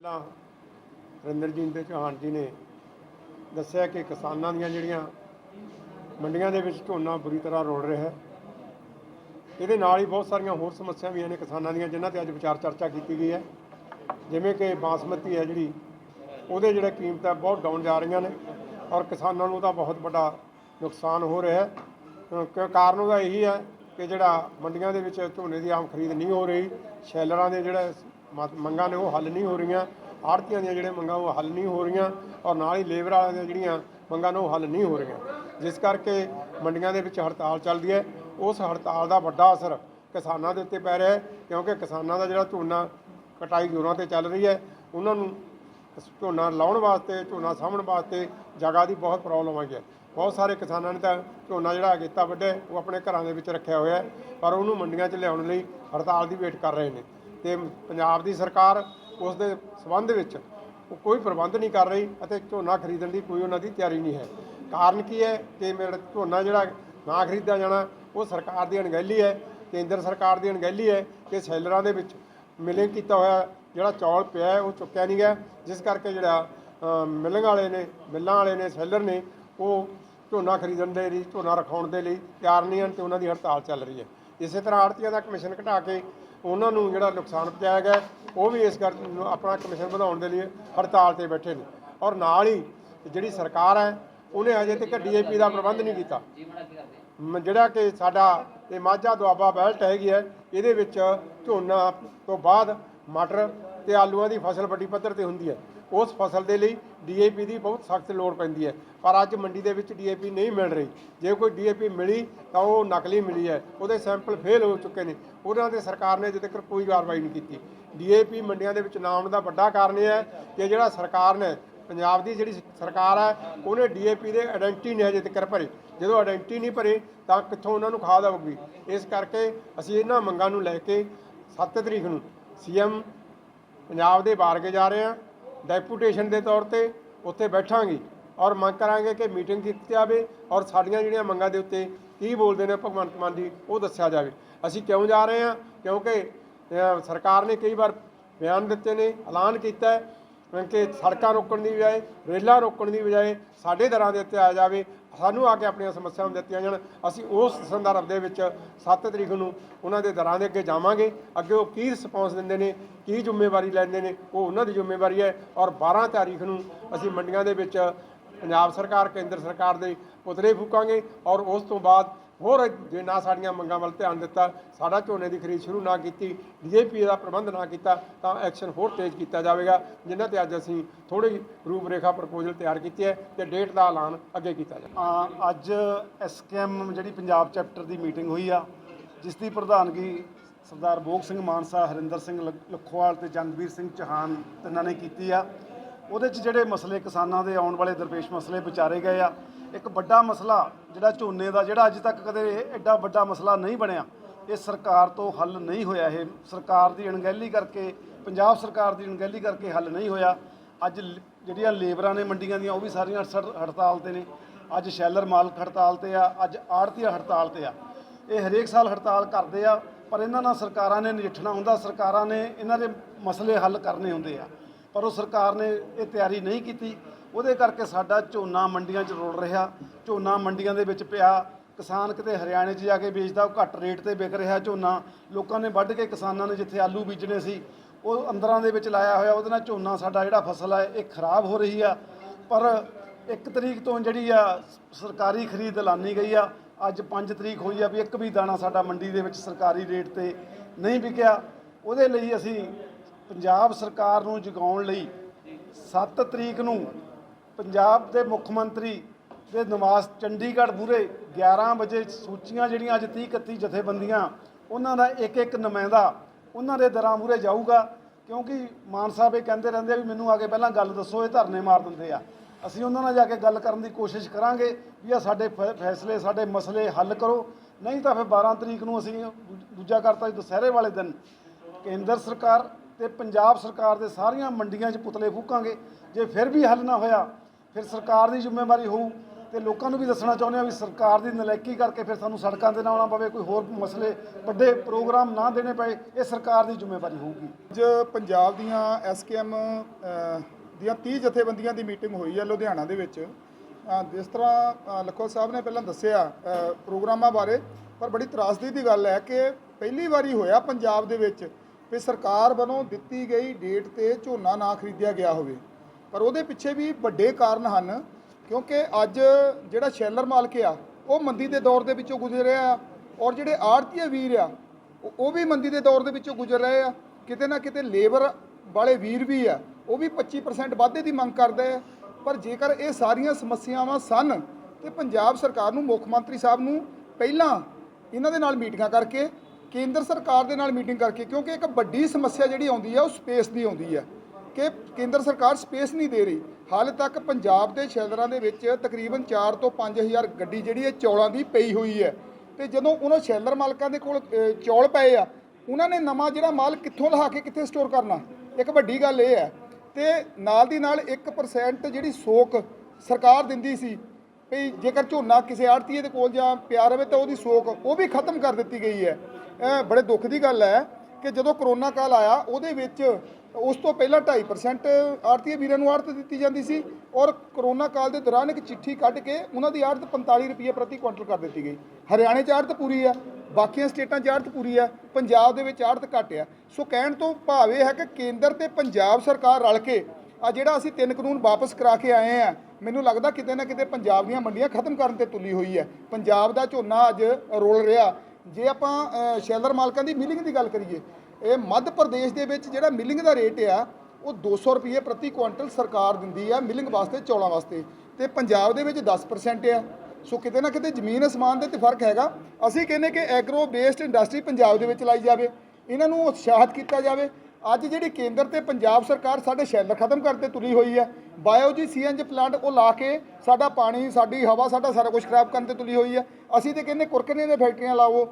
ਪਹਿਲਾਂ ਰਿੰਦਰਜੀਤ ਦੇ ਚੌਹਾਨ ਜੀ ਨੇ ਦੱਸਿਆ ਕਿ ਕਿਸਾਨਾਂ ਦੀਆਂ ਜਿਹੜੀਆਂ ਮੰਡੀਆਂ ਦੇ ਵਿੱਚ ਝੋਨਾ ਬੁਰੀ ਤਰ੍ਹਾਂ ਰੋੜ ਰਿਹਾ ਹੈ, ਇਹਦੇ ਨਾਲ ਹੀ ਬਹੁਤ ਸਾਰੀਆਂ ਹੋਰ ਸਮੱਸਿਆਵਾਂ ਵੀ ਨੇ ਕਿਸਾਨਾਂ ਦੀਆਂ, ਜਿਨ੍ਹਾਂ ਤੇ ਅੱਜ ਵਿਚਾਰ ਚਰਚਾ ਕੀਤੀ ਗਈ ਹੈ। ਜਿਵੇਂ ਕਿ ਬਾਸਮਤੀ ਹੈ ਜਿਹੜੀ, ਉਹਦੇ ਜਿਹੜੇ ਕੀਮਤਾਂ ਬਹੁਤ ਡਾਊਨ ਜਾ ਰਹੀਆਂ ਨੇ ਔਰ ਕਿਸਾਨਾਂ ਨੂੰ ਉਹਦਾ ਬਹੁਤ ਵੱਡਾ ਨੁਕਸਾਨ ਹੋ ਰਿਹਾ ਹੈ। ਕਾਰਨ ਉਹਦਾ ਇਹੀ ਹੈ ਕਿ ਜਿਹੜਾ ਮੰਡੀਆਂ ਦੇ ਵਿੱਚ ਝੋਨੇ ਦੀ ਆਮ ਖਰੀਦ ਨਹੀਂ ਹੋ ਰਹੀ, ਸ਼ੈਲਰਾਂ ਦੇ ਜਿਹੜਾ ਮੰਗਾਂ ਨੇ ਉਹ ਹੱਲ ਨਹੀਂ ਹੋ ਰਹੀਆਂ। ਆੜਤੀਆਂ ਦੀਆਂ ਜਿਹੜੇ ਮੰਗਾਂ, ਉਹ ਹੱਲ ਨਹੀਂ ਹੋ ਰਹੀਆਂ ਔਰ ਨਾਲ ਹੀ ਲੇਬਰ ਵਾਲਿਆਂ ਦੀਆਂ ਜਿਹੜੀਆਂ ਮੰਗਾਂ ਨੇ ਉਹ ਹੱਲ ਨਹੀਂ ਹੋ ਰਹੀਆਂ। ਜਿਸ ਕਰਕੇ ਮੰਡੀਆਂ ਦੇ ਵਿੱਚ ਹੜਤਾਲ ਚੱਲਦੀ ਹੈ। ਉਸ ਹੜਤਾਲ ਦਾ ਵੱਡਾ ਅਸਰ ਕਿਸਾਨਾਂ ਦੇ ਉੱਤੇ ਪੈ ਰਿਹਾ ਹੈ ਕਿਉਂਕਿ ਕਿਸਾਨਾਂ ਦਾ ਜਿਹੜਾ ਝੋਨਾ ਕਟਾਈ ਜ਼ੋਰਾਂ ਤੇ ਚੱਲ ਰਹੀ ਹੈ, ਉਹਨਾਂ ਨੂੰ ਝੋਨਾ ਲਾਉਣ ਵਾਸਤੇ, ਝੋਨਾ ਸਾਂਭਣ ਵਾਸਤੇ ਜਗ੍ਹਾ ਦੀ ਬਹੁਤ ਪ੍ਰੋਬਲਮ ਆਈ ਹੈ। ਬਹੁਤ ਸਾਰੇ ਕਿਸਾਨਾਂ ਨੇ ਤਾਂ ਝੋਨਾ ਜਿਹੜਾ ਅਗੇਤਾ ਵੱਢਿਆ, ਉਹ ਆਪਣੇ ਘਰਾਂ ਦੇ ਵਿੱਚ ਰੱਖਿਆ ਹੋਇਆ ਪਰ ਉਹਨੂੰ ਮੰਡੀਆਂ 'ਚ ਲਿਆਉਣ ਲਈ ਹੜਤਾਲ ਦੀ ਵੇਟ ਕਰ ਰਹੇ ਨੇ। ਤੇ ਪੰਜਾਬ ਦੀ ਸਰਕਾਰ ਉਸ ਦੇ ਸਬੰਧ ਵਿੱਚ ਉਹ ਕੋਈ ਪ੍ਰਬੰਧ ਨਹੀਂ ਕਰ ਰਹੀ ਅਤੇ ਝੋਨਾ ਖਰੀਦਣ ਦੀ ਕੋਈ ਉਹਨਾਂ ਦੀ ਤਿਆਰੀ ਨਹੀਂ ਹੈ। ਕਾਰਨ ਕੀ ਹੈ ਕਿ ਮੇਰਾ ਝੋਨਾ ਜਿਹੜਾ ਨਾ ਖਰੀਦਿਆ ਜਾਣਾ, ਉਹ ਸਰਕਾਰ ਦੀ ਅਣਗਹਿਲੀ ਹੈ, ਕੇਂਦਰ ਸਰਕਾਰ ਦੀ ਅਣਗਹਿਲੀ ਹੈ ਕਿ ਸੈਲਰਾਂ ਦੇ ਵਿੱਚ ਮਿਲਿੰਗ ਕੀਤਾ ਹੋਇਆ ਜਿਹੜਾ ਚੌਲ ਪਿਆ ਉਹ ਚੁੱਕਿਆ ਨਹੀਂ ਗਿਆ। ਜਿਸ ਕਰਕੇ ਜਿਹੜਾ ਮਿਲਿੰਗ ਵਾਲੇ ਨੇ, ਮਿੱਲਾਂ ਵਾਲੇ ਨੇ, ਸੈਲਰ ਨੇ, ਉਹ ਝੋਨਾ ਖਰੀਦਣ ਦੇ ਲਈ, ਝੋਨਾ ਰਖਾਉਣ ਦੇ ਲਈ ਤਿਆਰ ਨਹੀਂ ਹਨ ਤੇ ਉਹਨਾਂ ਦੀ ਹੜਤਾਲ ਚੱਲ ਰਹੀ ਹੈ। ਇਸੇ ਤਰ੍ਹਾਂ ਆੜਤੀਆਂ ਦਾ ਕਮਿਸ਼ਨ ਘਟਾ ਕੇ ਉਹਨਾਂ ਨੂੰ ਜਿਹੜਾ ਨੁਕਸਾਨ ਪਹੁੰਚਾਇਆ ਗਿਆ ਉਹ ਵੀ ਇਸ ਕਰ ਆਪਣਾ ਕਮਿਸ਼ਨ ਵਧਾਉਣ ਦੇ ਲਈ ਹੜਤਾਲ ਤੇ ਬੈਠੇ ਨੇ। ਔਰ ਨਾਲ ਹੀ ਜਿਹੜੀ ਸਰਕਾਰ ਹੈ, ਉਹਨੇ ਅਜੇ ਤੱਕ ਡੀਏਪੀ ਦਾ ਪ੍ਰਬੰਧ ਨਹੀਂ ਕੀਤਾ। ਜਿਹੜਾ ਕਿ ਸਾਡਾ ਇਹ ਮਾਝਾ ਦੁਆਬਾ ਬੈਲਟ ਹੈਗੀ ਹੈ, ਇਹਦੇ ਵਿੱਚ ਝੋਨਾ ਤੋਂ ਬਾਅਦ ਮਟਰ ਤੇ ਆਲੂਆਂ ਦੀ ਫਸਲ ਵੱਡੀ ਪੱਧਰ ਤੇ ਹੁੰਦੀ ਹੈ। ਉਸ ਫਸਲ ਦੇ ਲਈ ਡੀਏਪੀ ਦੀ ਬਹੁਤ ਸਖਤ ਲੋੜ ਪੈਂਦੀ ਹੈ। ਪਰ ਅੱਜ ਮੰਡੀ ਦੇ ਵਿੱਚ ਡੀਏਪੀ ਨਹੀਂ ਮਿਲ ਰਹੀ। ਜੇ ਕੋਈ ਡੀਏਪੀ ਮਿਲੀ, ਤਾਂ ਉਹ ਨਕਲੀ ਮਿਲੀ ਹੈ। ਉਹਦੇ ਸੈਂਪਲ ਫੇਲ ਹੋ ਚੁੱਕੇ ਨੇ। ਉਹਨਾਂ ਦੇ ਸਰਕਾਰ ਨੇ ਅਜੇ ਤੱਕ ਕੋਈ ਕਾਰਵਾਈ ਨਹੀਂ ਕੀਤੀ। ਡੀਏਪੀ ਮੰਡੀਆਂ ਦੇ ਵਿੱਚ ਨਾ ਆਉਣ ਦਾ ਵੱਡਾ ਕਾਰਨ ਇਹ ਹੈ ਕਿ ਜਿਹੜਾ ਸਰਕਾਰ ਨੇ, ਪੰਜਾਬ ਦੀ ਜਿਹੜੀ ਸਰਕਾਰ ਹੈ, ਉਹਨੇ ਡੀਏਪੀ ਦੇ ਆਇਡੈਂਟੀ ਨਹੀਂ ਹਜੇ ਤੱਕ ਭਰੇ। ਜਦੋਂ ਆਇਡੈਂਟੀ ਨਹੀਂ ਭਰੇ, ਤਾਂ ਕਿੱਥੋਂ ਉਹਨਾਂ ਨੂੰ ਖਾਦ ਆਊਗੀ? ਇਸ ਕਰਕੇ ਅਸੀਂ ਇਹਨਾਂ ਮੰਗਾਂ ਨੂੰ ਲੈ ਕੇ 7 ਤਰੀਕ ਨੂੰ ਸੀਐਮ ਪੰਜਾਬ ਦੇ ਬਾਹਰ ਕੇ ਜਾ ਰਹੇ ਹਾਂ। ਡੈਪੂਟੇਸ਼ਨ ਦੇ ਤੌਰ ਤੇ ਉੱਥੇ ਬੈਠਾਂਗੇ ਔਰ ਮੰਗ ਕਰਾਂਗੇ ਕਿ ਮੀਟਿੰਗ ਕੀਤੀ ਜਾਵੇ ਔਰ ਸਾਡੀਆਂ ਜਿਹੜੀਆਂ ਮੰਗਾਂ ਦੇ ਉੱਤੇ ਕੀ ਬੋਲਦੇ ਨੇ ਭਗਵੰਤ ਮਾਨ ਜੀ, ਉਹ ਦੱਸਿਆ ਜਾਵੇ। ਅਸੀਂ ਕਿਉਂ ਜਾ ਰਹੇ ਹਾਂ? ਕਿਉਂਕਿ ਸਰਕਾਰ ਨੇ ਕਈ ਵਾਰ ਬਿਆਨ ਦਿੱਤੇ ਨੇ, ਐਲਾਨ ਕੀਤਾ ਕਿ ਸੜਕਾਂ ਰੋਕਣ ਦੀ ਬਜਾਏ, ਰੇਲਾਂ ਰੋਕਣ ਦੀ ਬਜਾਏ ਸਾਡੇ ਦਰਾਂ ਦੇ ਉੱਤੇ ਆ ਜਾਵੇ। ਸਾਨੂੰ ਆ ਕੇ ਆਪਣੀਆਂ ਸਮੱਸਿਆਵਾਂ ਦਿੱਤੀਆਂ ਜਾਣ। ਅਸੀਂ ਉਸ ਸੰਦਰਭ ਦੇ ਵਿੱਚ 7 ਤਰੀਕ ਨੂੰ ਉਹਨਾਂ ਦੇ ਦਰਾਂ ਦੇ ਅੱਗੇ ਜਾਵਾਂਗੇ। ਅੱਗੇ ਉਹ ਕੀ ਰਿਸਪੌਂਸ ਦਿੰਦੇ ਨੇ, ਕੀ ਜ਼ਿੰਮੇਵਾਰੀ ਲੈਂਦੇ ਨੇ, ਉਹ ਉਹਨਾਂ ਦੀ ਜ਼ਿੰਮੇਵਾਰੀ ਹੈ। ਔਰ 12 ਤਾਰੀਖ ਨੂੰ ਅਸੀਂ ਮੰਡੀਆਂ ਦੇ ਵਿੱਚ ਪੰਜਾਬ ਸਰਕਾਰ, ਕੇਂਦਰ ਸਰਕਾਰ ਦੇ ਪੁਤਲੇ ਫੂਕਾਂਗੇ। ਔਰ ਉਸ ਤੋਂ ਬਾਅਦ ਹੋਰ ਜੇ ਨਾ ਸਾਡੀਆਂ ਮੰਗਾਂ ਵੱਲ ਧਿਆਨ ਦਿੱਤਾ, ਸਾਡਾ ਝੋਨੇ ਦੀ ਖਰੀਦ ਸ਼ੁਰੂ ਨਾ ਕੀਤੀ ਡੀਏਪੀ ਦਾ ਪ੍ਰਬੰਧ ਨਾ ਕੀਤਾ, ਤਾਂ ਐਕਸ਼ਨ ਹੋਰ ਤੇਜ਼ ਕੀਤਾ ਜਾਵੇਗਾ ਜਿਨ੍ਹਾਂ ਤੇ ਅੱਜ ਅਸੀਂ ਥੋੜੀ ਰੂਪਰੇਖਾ ਪ੍ਰਪੋਜ਼ਲ ਤਿਆਰ ਕੀਤੀ ਹੈ ਤੇ ਡੇਟ ਦਾ ਐਲਾਨ ਅੱਗੇ ਕੀਤਾ ਜਾਵੇ। ਆ, ਅੱਜ ਐਸਕੇਐਮ ਜਿਹੜੀ ਪੰਜਾਬ ਚੈਪਟਰ ਦੀ ਮੀਟਿੰਗ ਹੋਈ ਆ, ਜਿਸ ਦੀ ਪ੍ਰਧਾਨਗੀ ਸਰਦਾਰ ਬੋਗ ਸਿੰਘ ਮਾਨਸਾ, ਹਰਿੰਦਰ ਸਿੰਘ ਲੱਖੋਵਾਲ ਤੇ ਜੰਗਵੀਰ ਸਿੰਘ ਚੌਹਾਨ ਇਹਨਾਂ ਨੇ ਕੀਤੀ ਆ। ਉਹਦੇ 'ਚ ਜਿਹੜੇ ਮਸਲੇ ਕਿਸਾਨਾਂ ਦੇ ਆਉਣ ਵਾਲੇ ਦਰਪੇਸ਼ ਮਸਲੇ ਵਿਚਾਰੇ ਗਏ ਆ, ਇੱਕ ਵੱਡਾ ਮਸਲਾ ਜਿਹੜਾ ਝੋਨੇ ਦਾ, ਜਿਹੜਾ ਅੱਜ ਤੱਕ ਕਦੇ ਇਹ ਐਡਾ ਵੱਡਾ ਮਸਲਾ ਨਹੀਂ ਬਣਿਆ, ਇਹ ਸਰਕਾਰ ਤੋਂ ਹੱਲ ਨਹੀਂ ਹੋਇਆ, ਇਹ ਸਰਕਾਰ ਦੀ ਅਣਗਹਿਲੀ ਕਰਕੇ, ਪੰਜਾਬ ਸਰਕਾਰ ਦੀ ਅਣਗਹਿਲੀ ਕਰਕੇ ਹੱਲ ਨਹੀਂ ਹੋਇਆ। ਅੱਜ ਜਿਹੜੀਆਂ ਲੇਬਰਾਂ ਨੇ ਮੰਡੀਆਂ ਦੀਆਂ, ਉਹ ਵੀ ਸਾਰੀਆਂ ਹੜਤਾਲ ਤੇ ਨੇ। ਅੱਜ ਸ਼ੈਲਰ ਮਾਲਕ ਹੜਤਾਲ ਤੇ ਆ, ਅੱਜ ਆੜਤੀਆ ਹੜਤਾਲ ਤੇ ਆ। ਇਹ ਹਰੇਕ ਸਾਲ ਹੜਤਾਲ ਕਰਦੇ ਆ, ਪਰ ਇਹਨਾਂ ਨਾਲ ਸਰਕਾਰਾਂ ਨੇ ਨਜਿੱਠਣਾ ਹੁੰਦਾ, ਸਰਕਾਰਾਂ ਨੇ ਇਹਨਾਂ ਦੇ ਮਸਲੇ ਹੱਲ ਕਰਨੇ ਹੁੰਦੇ ਆ। ਪਰ ਉਹ ਸਰਕਾਰ ਨੇ ਇਹ ਤਿਆਰੀ ਨਹੀਂ ਕੀਤੀ। ਉਹਦੇ ਕਰਕੇ ਸਾਡਾ ਝੋਨਾ ਮੰਡੀਆਂ 'ਚ ਰੁਲ ਰਿਹਾ। ਝੋਨਾ ਮੰਡੀਆਂ ਦੇ ਵਿੱਚ ਪਿਆ। ਕਿਸਾਨ ਕਿਤੇ ਹਰਿਆਣੇ 'ਚ ਜਾ ਕੇ ਵੇਚਦਾ, ਉਹ ਘੱਟ ਰੇਟ ਤੇ ਵਿਕ ਰਿਹਾ ਝੋਨਾ। ਲੋਕਾਂ ਨੇ ਵੱਢ ਕੇ ਕਿਸਾਨਾਂ ਨੇ ਜਿੱਥੇ ਆਲੂ ਬੀਜਣੇ ਸੀ, ਉਹ ਅੰਦਰਾਂ ਦੇ ਵਿੱਚ ਲਾਇਆ ਹੋਇਆ। ਉਹਦੇ ਨਾਲ ਝੋਨਾ ਸਾਡਾ ਜਿਹੜਾ ਫਸਲ ਹੈ ਇਹ ਖਰਾਬ ਹੋ ਰਹੀ ਆ। ਪਰ ਇੱਕ ਤਰੀਕ ਤੋਂ ਜਿਹੜੀ ਆ, ਸਰਕਾਰੀ ਖਰੀਦ ਐਲਾਨੀ ਗਈ ਆ। ਅੱਜ 5 ਤਰੀਕ ਹੋਈ ਆ ਵੀ ਇੱਕ ਵੀ ਦਾਣਾ ਸਾਡਾ ਮੰਡੀ ਦੇ ਵਿੱਚ ਸਰਕਾਰੀ ਰੇਟ ਤੇ ਨਹੀਂ ਵਿਕਿਆ। ਉਹਦੇ ਲਈ ਅਸੀਂ ਪੰਜਾਬ ਸਰਕਾਰ ਨੂੰ ਜਗਾਉਣ ਲਈ 7 ਤਰੀਕ ਨੂੰ ਪੰਜਾਬ ਦੇ ਮੁੱਖ ਮੰਤਰੀ ਦੇ ਨਿਵਾਸ ਚੰਡੀਗੜ੍ਹ ਮੂਹਰੇ 11 ਵਜੇ ਸੂਚੀਆਂ ਜਿਹੜੀਆਂ ਅੱਜ 30 31 ਜਥੇਬੰਦੀਆਂ, ਉਹਨਾਂ ਦਾ ਇੱਕ ਇੱਕ ਨੁਮਾਇੰਦਾ ਉਹਨਾਂ ਦੇ ਦਰਾਂ ਮੂਹਰੇ ਜਾਊਗਾ, ਕਿਉਂਕਿ ਮਾਨ ਸਾਹਿਬ ਇਹ ਕਹਿੰਦੇ ਰਹਿੰਦੇ ਆ ਵੀ ਮੈਨੂੰ ਆ ਕੇ ਪਹਿਲਾਂ ਗੱਲ ਦੱਸੋ, ਇਹ ਧਰਨੇ ਮਾਰ ਦਿੰਦੇ ਆ। ਅਸੀਂ ਉਹਨਾਂ ਨਾਲ ਜਾ ਕੇ ਗੱਲ ਕਰਨ ਦੀ ਕੋਸ਼ਿਸ਼ ਕਰਾਂਗੇ ਵੀ ਆ ਸਾਡੇ ਫੈ- ਫੈਸਲੇ, ਸਾਡੇ ਮਸਲੇ ਹੱਲ ਕਰੋ। ਨਹੀਂ ਤਾਂ ਫਿਰ 12 ਤਰੀਕ ਨੂੰ ਅਸੀਂ ਦੂਜਾ ਕਰਤਾ ਦੁਸਹਿਰੇ ਵਾਲੇ ਦਿਨ। ਕੇਂਦਰ ਸਰਕਾਰ ਤੇ ਪੰਜਾਬ ਸਰਕਾਰ ਦੇ ਸਾਰੀਆਂ ਮੰਡੀਆਂ 'ਚ ਪੁਤਲੇ ਫੂਕਾਂਗੇ। ਜੇ ਫਿਰ ਵੀ ਹੱਲ ਨਾ ਹੋਇਆ ਫਿਰ ਸਰਕਾਰ ਦੀ ਜ਼ਿੰਮੇਵਾਰੀ ਹੋਊ ਤੇ ਲੋਕਾਂ ਨੂੰ ਵੀ ਦੱਸਣਾ ਚਾਹੁੰਦੇ ਆ ਵੀ ਸਰਕਾਰ ਦੀ ਨਲਾਇਕੀ ਕਰਕੇ ਫਿਰ ਸਾਨੂੰ ਸੜਕਾਂ ਤੇ ਨਾ ਆਉਣਾ ਪਵੇ ਕੋਈ ਹੋਰ ਮਸਲੇ ਵੱਡੇ ਪ੍ਰੋਗਰਾਮ ਨਾ ਦੇਣੇ ਪਏ ਇਹ ਸਰਕਾਰ ਦੀ ਜ਼ਿੰਮੇਵਾਰੀ ਹੋਊਗੀ। ਅੱਜ ਪੰਜਾਬ ਦੀਆਂ ਐਸਕੇਐਮ ਦੀਆਂ 30 ਜਥੇਬੰਦੀਆਂ ਦੀ ਮੀਟਿੰਗ ਹੋਈ ਹੈ ਲੁਧਿਆਣਾ ਦੇ ਵਿੱਚ। ਜਿਸ ਤਰ੍ਹਾਂ ਅ, ਲਖੋ ਸਾਹਿਬ ਨੇ ਪਹਿਲਾਂ ਦੱਸਿਆ ਪ੍ਰੋਗਰਾਮਾਂ ਬਾਰੇ ਪਰ ਬੜੀ ਤਰਾਸਦੀ ਦੀ ਗੱਲ ਹੈ ਕਿ ਪਹਿਲੀ ਵਾਰੀ ਹੋਇਆ ਪੰਜਾਬ ਦੇ ਵਿੱਚ ਵੀ ਸਰਕਾਰ ਵੱਲੋਂ ਦਿੱਤੀ ਗਈ ਡੇਟ ਤੇ ਝੋਨਾ ਨਾ ਖਰੀਦਿਆ ਗਿਆ ਹੋਵੇ। ਪਰ ਉਹਦੇ ਪਿੱਛੇ ਵੀ ਵੱਡੇ ਕਾਰਨ ਹਨ, ਕਿਉਂਕਿ ਅੱਜ ਜਿਹੜਾ ਸ਼ੈਲਰ ਮਾਲਕ ਆ, ਉਹ ਮੰਦੀ ਦੇ ਦੌਰ ਦੇ ਵਿੱਚੋਂ ਗੁਜ਼ਰ ਰਿਹਾ ਆ ਔਰ ਜਿਹੜੇ ਆੜਤੀਏ ਵੀਰ ਆ, ਉਹ- ਵੀ ਮੰਦੀ ਦੇ ਦੌਰ ਦੇ ਵਿੱਚੋਂ ਗੁਜ਼ਰ ਰਹੇ ਆ। ਕਿਤੇ ਨਾ ਕਿਤੇ ਲੇਬਰ ਵਾਲੇ ਵੀਰ ਵੀ ਆ, ਉਹ ਵੀ 25% ਵਾਧੇ ਦੀ ਮੰਗ ਕਰਦੇ ਆ। ਪਰ ਜੇਕਰ ਇਹ ਸਾਰੀਆਂ ਸਮੱਸਿਆਵਾਂ ਸਨ, ਤੇ ਪੰਜਾਬ ਸਰਕਾਰ ਨੂੰ, ਮੁੱਖ ਮੰਤਰੀ ਸਾਹਿਬ ਨੂੰ ਪਹਿਲਾਂ ਇਹਨਾਂ ਦੇ ਨਾਲ ਮੀਟਿੰਗਾਂ ਕਰਕੇ ਕੇਂਦਰ ਸਰਕਾਰ ਦੇ ਨਾਲ ਮੀਟਿੰਗ ਕਰਕੇ, ਕਿਉਂਕਿ ਇੱਕ ਵੱਡੀ ਸਮੱਸਿਆ ਜਿਹੜੀ ਆਉਂਦੀ ਹੈ, ਉਹ ਸਪੇਸ ਦੀ ਆਉਂਦੀ ਹੈ ਕਿ ਕੇਂਦਰ ਸਰਕਾਰ ਸਪੇਸ ਨਹੀਂ ਦੇ ਰਹੀ। ਹਾਲੇ ਤੱਕ ਪੰਜਾਬ ਦੇ ਸ਼ੈਲਰਾਂ ਦੇ ਵਿੱਚ ਤਕਰੀਬਨ 4 ਤੋਂ 5000 ਗੱਡੀ ਜਿਹੜੀ ਹੈ ਚੌਲਾਂ ਦੀ ਪਈ ਹੋਈ ਹੈ। ਤੇ ਜਦੋਂ ਉਹਨਾਂ ਸ਼ੈਲਰ ਮਾਲਕਾਂ ਦੇ ਕੋਲ ਚੌਲ ਪਏ ਆ, ਉਹਨਾਂ ਨੇ ਨਵਾਂ ਜਿਹੜਾ ਮਾਲ ਕਿੱਥੋਂ ਲਹਾ ਕੇ ਕਿੱਥੇ ਸਟੋਰ ਕਰਨਾ? ਇੱਕ ਵੱਡੀ ਗੱਲ ਇਹ ਹੈ। ਤੇ ਨਾਲ ਦੀ ਨਾਲ 1% ਜਿਹੜੀ ਸੋਕ ਸਰਕਾਰ ਦਿੰਦੀ ਸੀ ਵੀ ਜੇਕਰ ਝੋਨਾ ਕਿਸੇ ਆੜਤੀਏ ਦੇ ਕੋਲ ਜਾਂ ਪਿਆ ਰਵੇ ਤਾਂ ਉਹਦੀ ਸੋਖ ਉਹ ਵੀ ਖਤਮ ਕਰ ਦਿੱਤੀ ਗਈ ਹੈ। ਇਹ ਬੜੇ ਦੁੱਖ ਦੀ ਗੱਲ ਹੈ ਕਿ ਜਦੋਂ ਕਰੋਨਾ ਕਾਲ ਆਇਆ, ਉਹਦੇ ਵਿੱਚ ਉਸ ਤੋਂ ਪਹਿਲਾਂ 2.5% ਆੜਤੀਏ ਵੀਰਾਂ ਨੂੰ ਆੜਤ ਦਿੱਤੀ ਜਾਂਦੀ ਸੀ ਔਰ ਕਰੋਨਾ ਕਾਲ ਦੇ ਦੌਰਾਨ ਇੱਕ ਚਿੱਠੀ ਕੱਢ ਕੇ ਉਹਨਾਂ ਦੀ ਆੜਤ 45 ਰੁਪਏ ਪ੍ਰਤੀ ਕੁਇੰਟਲ ਕਰ ਦਿੱਤੀ ਗਈ। ਹਰਿਆਣੇ 'ਚ ਆੜਤ ਪੂਰੀ ਆ ਬਾਕੀਆਂ ਸਟੇਟਾਂ 'ਚ ਆੜਤ ਪੂਰੀ ਆ ਪੰਜਾਬ ਦੇ ਵਿੱਚ ਆੜਤ ਘੱਟ ਆ ਸੋ ਕਹਿਣ ਤੋਂ ਭਾਵ ਇਹ ਹੈ ਕਿ ਕੇਂਦਰ ਤੇ ਪੰਜਾਬ ਸਰਕਾਰ ਰਲ ਕੇ ਆ ਜਿਹੜਾ ਅਸੀਂ ਤਿੰਨ ਕਾਨੂੰਨ ਵਾਪਸ ਕਰਾ ਕੇ ਆਏ ਆ ਮੈਨੂੰ ਲੱਗਦਾ ਕਿਤੇ ਨਾ ਕਿਤੇ ਪੰਜਾਬ ਦੀਆਂ ਮੰਡੀਆਂ ਖਤਮ ਕਰਨ ਤੇ ਤੁਲੀ ਹੋਈ ਹੈ। ਪੰਜਾਬ ਦਾ ਝੋਨਾ ਅੱਜ ਰੋਲ ਰਿਹਾ। ਜੇ ਆਪਾਂ ਅ, ਸ਼ੈਲਰ ਮਾਲਕਾਂ ਦੀ ਮਿਲਿੰਗ ਦੀ ਗੱਲ ਕਰੀਏ ਇਹ ਮੱਧ ਪ੍ਰਦੇਸ਼ ਦੇ ਵਿੱਚ ਜਿਹੜਾ ਮਿਲਿੰਗ ਦਾ ਰੇਟ ਆ ਉਹ 200 ਰੁਪਏ ਪ੍ਰਤੀ ਕੁਇੰਟਲ ਸਰਕਾਰ ਦਿੰਦੀ ਆ ਮਿਲਿੰਗ ਵਾਸਤੇ ਚੌਲਾਂ ਵਾਸਤੇ। ਤੇ ਪੰਜਾਬ ਦੇ ਵਿੱਚ 10% ਆ। ਸੋ ਕਿਤੇ ਨਾ ਕਿਤੇ ਜ਼ਮੀਨ ਅਸਮਾਨ ਦੇ ਤੇ ਫ਼ਰਕ ਹੈਗਾ। ਅਸੀਂ ਕਹਿੰਦੇ ਕਿ ਐਗਰੋ ਬੇਸਡ ਇੰਡਸਟਰੀ ਪੰਜਾਬ ਦੇ ਵਿੱਚ ਲਾਈ ਜਾਵੇ। ਇਹਨਾਂ ਨੂੰ ਉਤਸ਼ਾਹਿਤ ਕੀਤਾ ਜਾਵੇ। ਅੱਜ ਜਿਹੜੀ ਕੇਂਦਰ ਤੇ ਪੰਜਾਬ ਸਰਕਾਰ ਸਾਡੇ ਸ਼ੈਲਰ ਖਤਮ ਕਰਦੇ ਤੁਲੀ ਹੋਈ ਹੈ ਬਾਇਓ ਜੀ ਸੀਐਨਜੀ ਪਲਾਂਟ ਉਹ ਲਾ ਕੇ ਸਾਡਾ ਪਾਣੀ ਸਾਡੀ ਹਵਾ ਸਾਡਾ ਸਾਰਾ ਕੁਝ ਖਰਾਬ ਕਰਨ ਤੇ ਤੁਲੀ ਹੋਈ ਹੈ। ਅਸੀਂ ਤੇ ਕਹਿੰਦੇ ਕੁਰਕਨੇ ਦੀਆਂ ਫੈਕਟਰੀਆਂ ਲਾਵੋ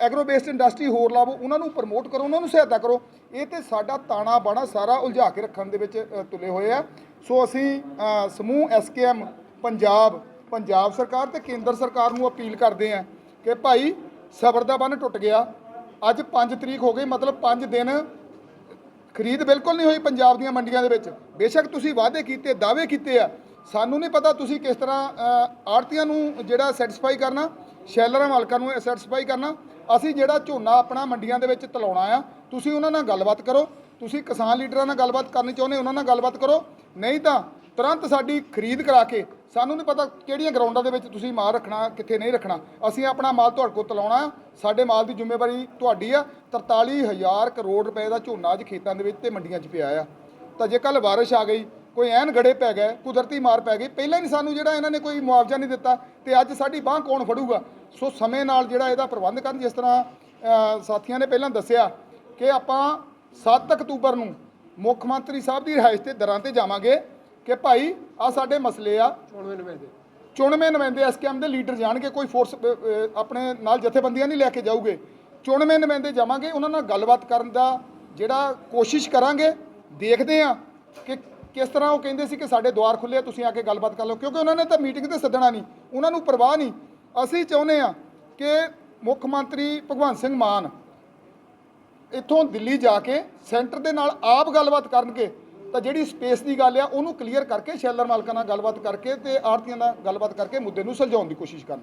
ਐਗਰੋ ਬੇਸਡ ਇੰਡਸਟਰੀ ਹੋਰ ਲਾਵੋ ਉਹਨਾਂ ਨੂੰ ਪ੍ਰਮੋਟ ਕਰੋ ਉਹਨਾਂ ਨੂੰ ਸਹਾਇਤਾ ਕਰੋ। ਇਹ ਤੇ ਸਾਡਾ ਤਾਣਾ ਬਾਣਾ ਸਾਰਾ ਉਲਝਾ ਕੇ ਰੱਖਣ ਦੇ ਵਿੱਚ ਤੁਲੇ ਹੋਏ ਆ। ਸੋ ਅਸੀਂ ਅ, ਸਮੂਹ ਐਸਕੇਐਮ ਪੰਜਾਬ ਪੰਜਾਬ ਸਰਕਾਰ ਤੇ ਕੇਂਦਰ ਸਰਕਾਰ ਨੂੰ ਅਪੀਲ ਕਰਦੇ ਆ ਕਿ ਭਾਈ ਸਬਰ ਦਾ ਬੰਨ ਟੁੱਟ ਗਿਆ। ਅੱਜ 5 ਤਰੀਕ ਹੋ ਗਈ ਮਤਲਬ 5 ਦਿਨ ਖਰੀਦ ਬਿਲਕੁਲ ਨਹੀਂ ਹੋਈ ਪੰਜਾਬ ਦੀਆਂ ਮੰਡੀਆਂ ਦੇ ਵਿੱਚ। ਬੇਸ਼ੱਕ ਤੁਸੀਂ ਵਾਅਦੇ ਕੀਤੇ, ਦਾਅਵੇ ਕੀਤੇ ਆ। ਸਾਨੂੰ ਨਹੀਂ ਪਤਾ ਤੁਸੀਂ ਕਿਸ ਤਰ੍ਹਾਂ ਆੜਤੀਆਂ ਨੂੰ ਜਿਹੜਾ ਸੈਟੀਸਫਾਈ ਕਰਨਾ, ਸ਼ੈਲਰਾਂ ਮਾਲਕਾਂ ਨੂੰ ਸੈਟੀਸਫਾਈ ਕਰਨਾ, ਅਸੀਂ ਜਿਹੜਾ ਝੋਨਾ ਆਪਣਾ ਮੰਡੀਆਂ ਦੇ ਵਿੱਚ ਤਲਾਉਣਾ ਆ, ਤੁਸੀਂ ਉਹਨਾਂ ਨਾਲ ਗੱਲਬਾਤ ਕਰੋ। ਤੁਸੀਂ ਕਿਸਾਨ ਲੀਡਰਾਂ ਨਾਲ ਗੱਲਬਾਤ ਕਰਨੀ ਚਾਹੁੰਦੇ ਉਹਨਾਂ ਨਾਲ ਗੱਲਬਾਤ ਕਰੋ। ਨਹੀਂ ਤਾਂ ਤੁਰੰਤ ਸਾਡੀ ਖਰੀਦ ਕਰਾ ਕੇ ਸਾਨੂੰ ਨਹੀਂ ਪਤਾ ਕਿਹੜੀਆਂ ਗਰਾਊਂਡਾਂ ਦੇ ਵਿੱਚ ਤੁਸੀਂ ਮਾਲ ਰੱਖਣਾ, ਕਿੱਥੇ ਨਹੀਂ ਰੱਖਣਾ। ਅਸੀਂ ਆਪਣਾ ਮਾਲ ਤੁਹਾਡੇ ਕੋਲ ਤਲਾਉਣਾ ਆ। ਸਾਡੇ ਮਾਲ ਦੀ ਜ਼ਿੰਮੇਵਾਰੀ ਤੁਹਾਡੀ ਆ। 43000 ਕਰੋੜ ਰੁਪਏ ਦਾ ਝੋਨਾ ਅੱਜ ਖੇਤਾਂ ਦੇ ਵਿੱਚ ਤੇ ਮੰਡੀਆਂ 'ਚ ਪਿਆ ਆ। ਤਾਂ ਜੇ ਕੱਲ ਬਾਰਿਸ਼ ਆ ਗਈ, ਕੋਈ ਐਨ ਗੜੇ ਪੈ ਗਏ, ਕੁਦਰਤੀ ਮਾਰ ਪੈ ਗਈ, ਪਹਿਲਾਂ ਨਹੀਂ ਸਾਨੂੰ ਜਿਹੜਾ ਇਹਨਾਂ ਨੇ ਕੋਈ ਮੁਆਵਜ਼ਾ ਨਹੀਂ ਦਿੱਤਾ ਤੇ ਅੱਜ ਸਾਡੀ ਬਾਹ ਕੌਣ ਫੜੂਗਾ? ਸੋ ਸਮੇਂ ਨਾਲ ਜਿਹੜਾ ਇਹਦਾ ਪ੍ਰਬੰਧ ਕਰਨ, ਜਿਸ ਤਰ੍ਹਾਂ ਸਾਥੀਆਂ ਨੇ ਪਹਿਲਾਂ ਦੱਸਿਆ ਕਿ ਆਪਾਂ 7 ਅਕਤੂਬਰ ਨੂੰ ਮੁੱਖ ਮੰਤਰੀ ਸਾਹਿਬ ਦੀ ਰਿਹਾਇਸ਼ ਤੇ ਦਰਾਂ ਤੇ ਜਾਵਾਂਗੇ। ਕਿ ਭਾਈ ਆ ਸਾਡੇ ਮਸਲੇ ਆ। ਚੋਣਵੇਂ ਨੁਮਾਇੰਦੇ। ਚੁਣਵੇਂ ਨੁਮਾਇੰਦੇ ਐਸਕੇਐਮ ਦੇ ਲੀਡਰ ਜਾਣਗੇ ਕੋਈ ਫੋਰਸ ਆਪਣੇ ਨਾਲ ਜਥੇਬੰਦੀਆਂ ਨਹੀਂ ਲੈ ਕੇ ਜਾਊਗੇ। ਚੁਣਵੇਂ ਨੁਮਾਇੰਦੇ ਜਾਵਾਂਗੇ ਉਹਨਾਂ ਨਾਲ ਗੱਲਬਾਤ ਕਰਨ ਦਾ ਜਿਹੜਾ ਕੋਸ਼ਿਸ਼ ਕਰਾਂਗੇ ਦੇਖਦੇ ਆ ਕਿ ਕਿਸ ਤਰ੍ਹਾਂ ਉਹ ਕਹਿੰਦੇ ਸੀ ਕਿ ਸਾਡੇ ਦੁਆਰ ਖੁੱਲੇ ਆ ਤੁਸੀਂ ਆ ਕੇ ਗੱਲਬਾਤ ਕਰ ਲਓ ਕਿਉਂਕਿ ਉਹਨਾਂ ਨੇ ਤਾਂ ਮੀਟਿੰਗ ਤੇ ਸੱਦਣਾ ਨਹੀਂ ਉਹਨਾਂ ਨੂੰ ਪਰਵਾਹ ਨਹੀਂ। ਅਸੀਂ ਚਾਹੁੰਦੇ ਆ ਕਿ ਮੁੱਖ ਮੰਤਰੀ ਭਗਵੰਤ ਸਿੰਘ ਮਾਨ ਇੱਥੋਂ ਦਿੱਲੀ ਜਾ ਕੇ ਸੈਂਟਰ ਦੇ ਨਾਲ ਆਪ ਗੱਲਬਾਤ ਕਰਨਗੇ। ਤਾਂ ਜਿਹੜੀ ਸਪੇਸ ਦੀ ਗੱਲ ਆ, ਉਹਨੂੰ ਕਲੀਅਰ ਕਰਕੇ ਸ਼ੈਲਰ ਮਾਲਕਾਂ ਨਾਲ ਗੱਲਬਾਤ ਕਰਕੇ ਤੇ ਆੜਤੀਆਂ ਨਾਲ ਗੱਲਬਾਤ ਕਰਕੇ ਮੁੱਦੇ ਨੂੰ ਸੁਲਝਾਉਣ ਦੀ ਕੋਸ਼ਿਸ਼ ਕਰਨ।